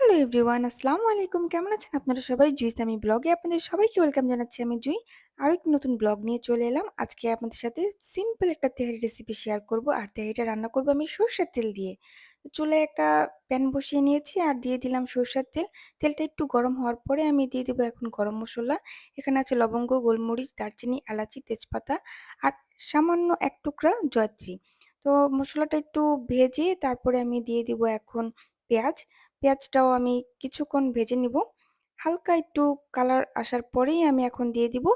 Hello everyone, আসসালামু আলাইকুম। কেমন আছেন আপনারা সবাই? জুইস আমি ব্লগে আপনাদের সবাইকে ওয়েলকাম জানাচ্ছি আমি জুই। আরও একটি নতুন ব্লগ নিয়ে চলে এলাম। আজকে আপনাদের সাথে সিম্পল একটা তেহারি রেসিপি শেয়ার করব। আর তেহারিটা রান্না করব আমি সরষের তেল দিয়ে। তো চুলায় একটা প্যান বসিয়ে নিয়েছি আর দিয়ে দিলাম সরষের তেল। তেলটা একটু গরম হওয়ার পরে আমি দিয়ে দেবো এখন গরম মশলা। এখানে আছে লবঙ্গ, গোলমরিচ, দারচিনি, এলাচি, তেজপাতা আর সামান্য এক টুকরা জয়ত্রী। তো মশলাটা একটু ভেজে তারপরে আমি দিয়ে দিব এখন পেঁয়াজ। পেঁয়াজটাও আমি কিছুক্ষণ ভেজে নিব। হালকা একটু কালার আসার পরেই আমি এখন দিয়ে দিব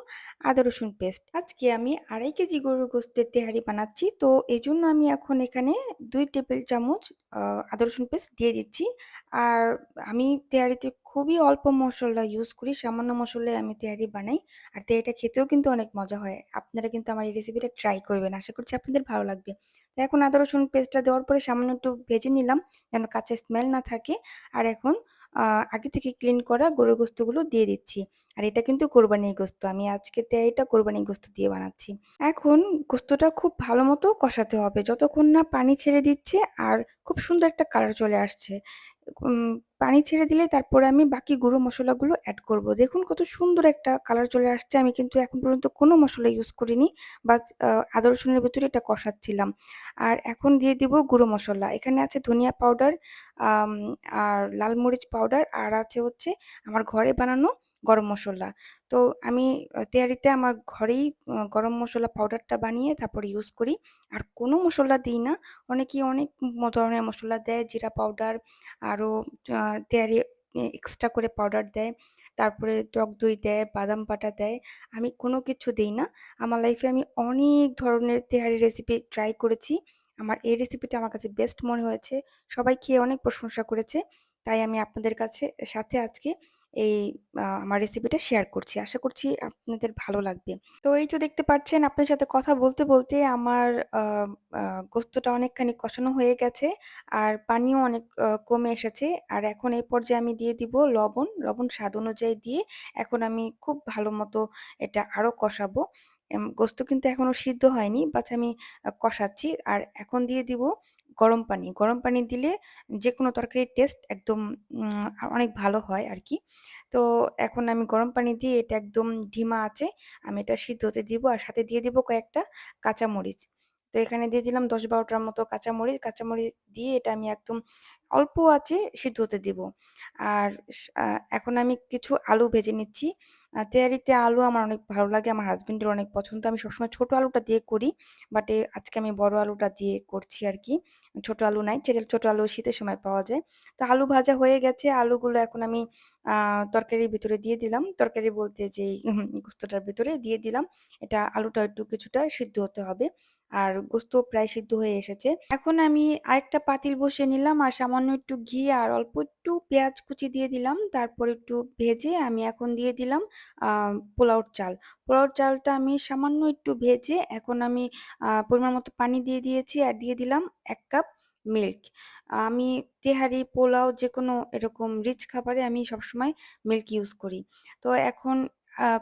আদা, রসুন পেস্ট। আজকে আমি আড়াই কেজি গরুর গোস্তের তেহারি বানাচ্ছি, তো এই জন্য আমি এখন এখানে দুই টেবিল চামচ আদা, রসুন পেস্ট দিয়ে দিচ্ছি। আর আমি তেহারিতে খুবই অল্প মশলা ইউজ করি, সামান্য মশলায় আমি তেহারি বানাই। আর তেহারিটা খেতেও কিন্তু অনেক মজা হয়। আপনারা কিন্তু আমার এই রেসিপিটা ট্রাই করবেন। আশা করছি আপনাদের ভালো লাগবে। এখন আদা, রসুন পেস্টটা দেওয়ার পরে সামান্য একটু ভেজে নিলাম যেন কাঁচা স্মেল না থাকে আর এখন আগে থেকে ক্লিন করা গরুর গোস্তগুলো দিয়ে দিচ্ছি। আর এটা কিন্তু কোরবানির গোস্ত। আমি আজকে এটা কোরবানির গোস্ত দিয়ে বানাচ্ছি। এখন গোস্তটা খুব ভালো মতো কষাতে হবে। যতক্ষণ না পানি ছেড়ে দিচ্ছে আর খুব সুন্দর একটা কালার চলে আসছে। পানি ছেড়ে দিলে তারপরে আমি বাকি গুঁড়ো মশলাগুলো অ্যাড করব। দেখুন কত সুন্দর একটা কালার চলে আসছে। আমি কিন্তু এখন পর্যন্ত কোনো মশলা ইউজ করিনি। বা আদর্শনের ভেতরে এটা কষাচ্ছিলাম। আর এখন দিয়ে দিব গুঁড়ো মশলা এখানে আছে ধনিয়া পাউডার, আর লাল মরিচ পাউডার আর আছে হচ্ছে আমার ঘরে বানানো গরম মশলা তো আমি আ তেহারিতে আমার ঘরেই গরম মশলা পাউডারটা বানিয়ে তারপরে ইউজ করি। আর কোনো মশলা দিই না। অনেকেই অনেক ধরনের মশলা দেয়, জিরা পাউডার আরও তেয়ারি এক্সট্রা করে পাউডার দেয়। তারপরে টক দই দেয়, বাদাম পাটা দেয়। আমি কোনো কিছু দিই না। আমার লাইফে আমি অনেক ধরনের তেহারি রেসিপি ট্রাই করেছি। আমার এই রেসিপিটা আমার কাছে বেস্ট মনে হয়েছে। সবাই খেয়ে অনেক প্রশংসা করেছে। তাই আমি আপনাদের কাছে সাথে আজকে এই আমার রেসিপিটা শেয়ার করছি। আশা করছি আপনাদের ভালো লাগবে। তো এই তো দেখতে পাচ্ছেন আপনার সাথে কথা বলতে, বলতে আমার গোস্তটা অনেকখানি কষানো হয়ে গেছে। আর পানিও অনেক কমে এসেছে। আর এখন এই পর্যায়ে আমি দিয়ে দিব লবণ। লবণ স্বাদ অনুযায়ী দিয়ে এখন আমি খুব ভালো মতো এটা আরও কষাবো। গোস্ত কিন্তু এখনও সিদ্ধ হয়নি। বাট আমি কষাচ্ছি। আর এখন দিয়ে দিব গরম পানি। গরম পানি দিলে যে কোনো তরকারির টেস্ট একদম অনেক ভালো হয় আর কি তো এখন আমি গরম পানি দিয়ে এটা একদম ধিমা আছে, আমি এটা সিদ্ধ হতে দিব। আর সাথে দিয়ে দিব কয়েকটা কাঁচামরিচ। তো এখানে দিয়ে দিলাম ১০-১২ টার মতো কাঁচামরিচ। কাঁচামরিচ দিয়ে এটা আমি একদম অল্প আছে সিদ্ধ হতে দিব। আর এখন আমি কিছু আলু ভেজে নিচ্ছি। আ তেহারিতে আলু আমার অনেক ভালো লাগে। আমার হাজবেন্ডের অনেক পছন্দ। আমি সবসময় ছোট আলুটা দিয়ে করি। বাট আজকে আমি বড় আলুটা দিয়ে করছি আর কি ছোট আলু নাই। সেটা ছোট আলু শীতের সময় পাওয়া যায়। তো আলু ভাজা হয়ে গেছে। আলুগুলো এখন আমি তরকারির ভিতরে দিয়ে দিলাম। তরকারি বলতে যে গোস্তটার ভিতরে দিয়ে দিলাম। এটা আলুটা একটু কিছুটা সিদ্ধ হতে হবে। আর গোস্ত প্রায় সিদ্ধ হয়ে এসেছে। এখন আমি আরেকটা পাতিল বসিয়ে নিলাম আর সামান্য একটু ঘি আর অল্প একটু পেঁয়াজ কুচি দিয়ে দিলাম। তারপর একটু ভেজে আমি এখন দিয়ে দিলাম পোলাওর চাল। পোলাওর চালটা আমি সামান্য একটু ভেজে এখন আমি পরিমাণ মতো পানি দিয়ে দিয়েছি আর দিয়ে দিলাম এক কাপ মিল্ক। আমি তেহারি, পোলাও যে কোনো এরকম রিচ খাবারে আমি সবসময় মিল্ক ইউজ করি। তো এখন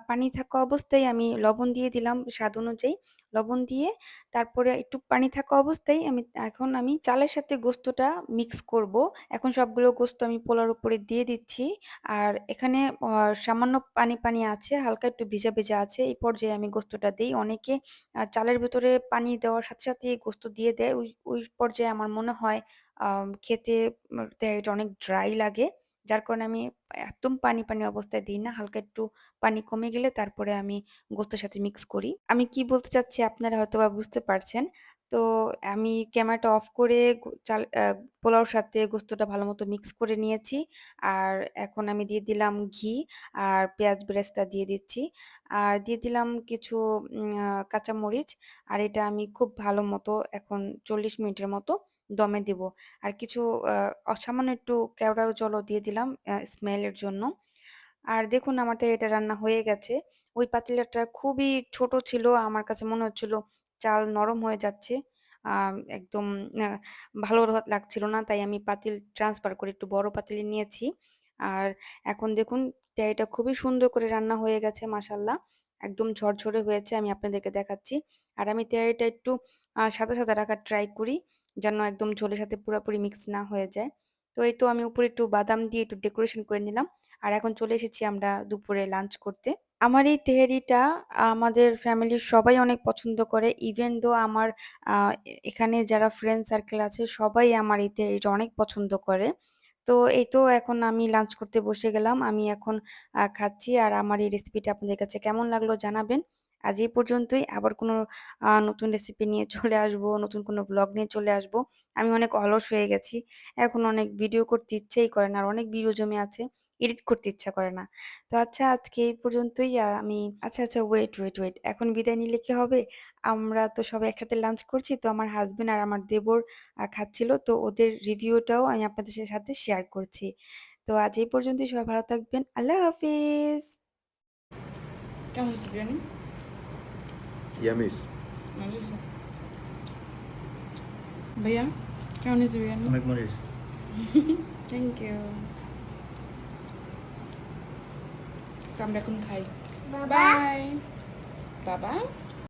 পানি থাকা অবস্থায় আমি লবণ দিয়ে দিলাম স্বাদ অনুযায়ী। লবণ দিয়ে তারপরে একটু পানি থাকা অবস্থায় আমি এখন আমি চালের সাথে গোস্তটা মিক্স করব। এখন সবগুলো গোস্ত আমি পোলার উপরে দিয়ে দিচ্ছি। আর এখানে সামান্য পানি, পানি আছে, হালকা একটু ভিজা, ভিজা আছে। এই পর্যায়ে আমি গোস্তটা দিই অনেকে চালের ভেতরে পানি দেওয়ার সাথে, সাথেই গোস্ত দিয়ে দেয়। ওই, ওই পর্যায়ে আমার মনে হয় খেতে তেহারিটা অনেক ড্রাই লাগে। যার কারণে আমি একদম পানি, পানি অবস্থায় দিই না। হালকা একটু পানি কমে গেলে তারপরে আমি গোস্তের সাথে মিক্স করি। আমি কি বলতে চাচ্ছি আপনারা হয়তো বা বুঝতে পারছেন। তো আমি ক্যামেরাটা অফ করে চাল পোলাওর সাথে গোস্তটা ভালো মতো মিক্স করে নিয়েছি। আর এখন আমি দিয়ে দিলাম ঘি আর পেঁয়াজ বেরেস্তা দিয়ে দিচ্ছি। আর দিয়ে দিলাম কিছু কাঁচামরিচ। আর এটা আমি খুব ভালো মতো এখন ৪০ মিনিটের মতো দমে দিব। আর কিছু অসামান্য একটু কেওড়া জলও দিয়ে দিলাম স্মেলের জন্য। আর দেখুন আমার এটা রান্না হয়ে গেছে। ওই পাতিলাটা খুবই ছোট ছিল। আমার কাছে মনে হচ্ছিল চাল নরম হয়ে যাচ্ছে। একদম ভালো লাগছিল না। তাই আমি পাতিল ট্রান্সফার করে একটু বড় পাতিলে নিয়েছি। আর এখন দেখুন তেহারিটা খুবই সুন্দর করে রান্না হয়ে গেছে মাশাআল্লাহ। একদম ঝরঝরে হয়েছে। আমি আপনাদেরকে দেখাচ্ছি। আর আমি তেহারিটা একটু সাদা, সাদা রাখার ট্রাই করি। যেন একদম ঝোলের সাথে পুরোপুরি মিক্স না হয়ে যায়। তো এই তো আমি উপরে একটু বাদাম দিয়ে একটু ডেকোরেশন করে নিলাম। আর এখন চলে এসেছি আমরা দুপুরে লাঞ্চ করতে। আমার এই তেহারিটা আমাদের ফ্যামিলির সবাই অনেক পছন্দ করে। ইভেন দো আমার এখানে যারা ফ্রেন্ড সার্কেল আছে, সবাই আমার এই তেহারিটা অনেক পছন্দ করে। তো এই তো এখন আমি লাঞ্চ করতে বসে গেলাম। আমি এখন খাচ্ছি আর আমার এই রেসিপিটা আপনাদের কাছে কেমন লাগল জানাবেন। আজ এই পর্যন্তই। আবার কোনো নতুন রেসিপি নিয়ে চলে আসব, নতুন কোনো ব্লগ নিয়ে চলে আসব। আমি অনেক অলস হয়ে গেছি। এখন অনেক ভিডিও করতে ইচ্ছেই করে না। আর অনেক ভিডিও জমে আছে। এডিট করতে ইচ্ছা করে না। তো আচ্ছা আজকে এই পর্যন্তই। আমি আচ্ছা, আচ্ছা ওয়েট, ওয়েট, ওয়েট। এখন বিদায় নিলে কি হবে? আমরা তো সবাই একসাথে লাঞ্চ করছি। তো আমার হাজবেন্ড আর আমার দেবর খাচ্ছিল। তো ওদের রিভিউটাও আমি আপনাদের সাথে শেয়ার করছি। তো আজ এই পর্যন্তই। সবাই ভালো থাকবেন। আল্লাহ হাফিজ। কেমন হয়েছে? ভাইয়া কেমন হয়েছে বিরিয়ানি? অনেক মরিস থ্যাংক ইউ। আমরা এখন খাই। বাই। বাবা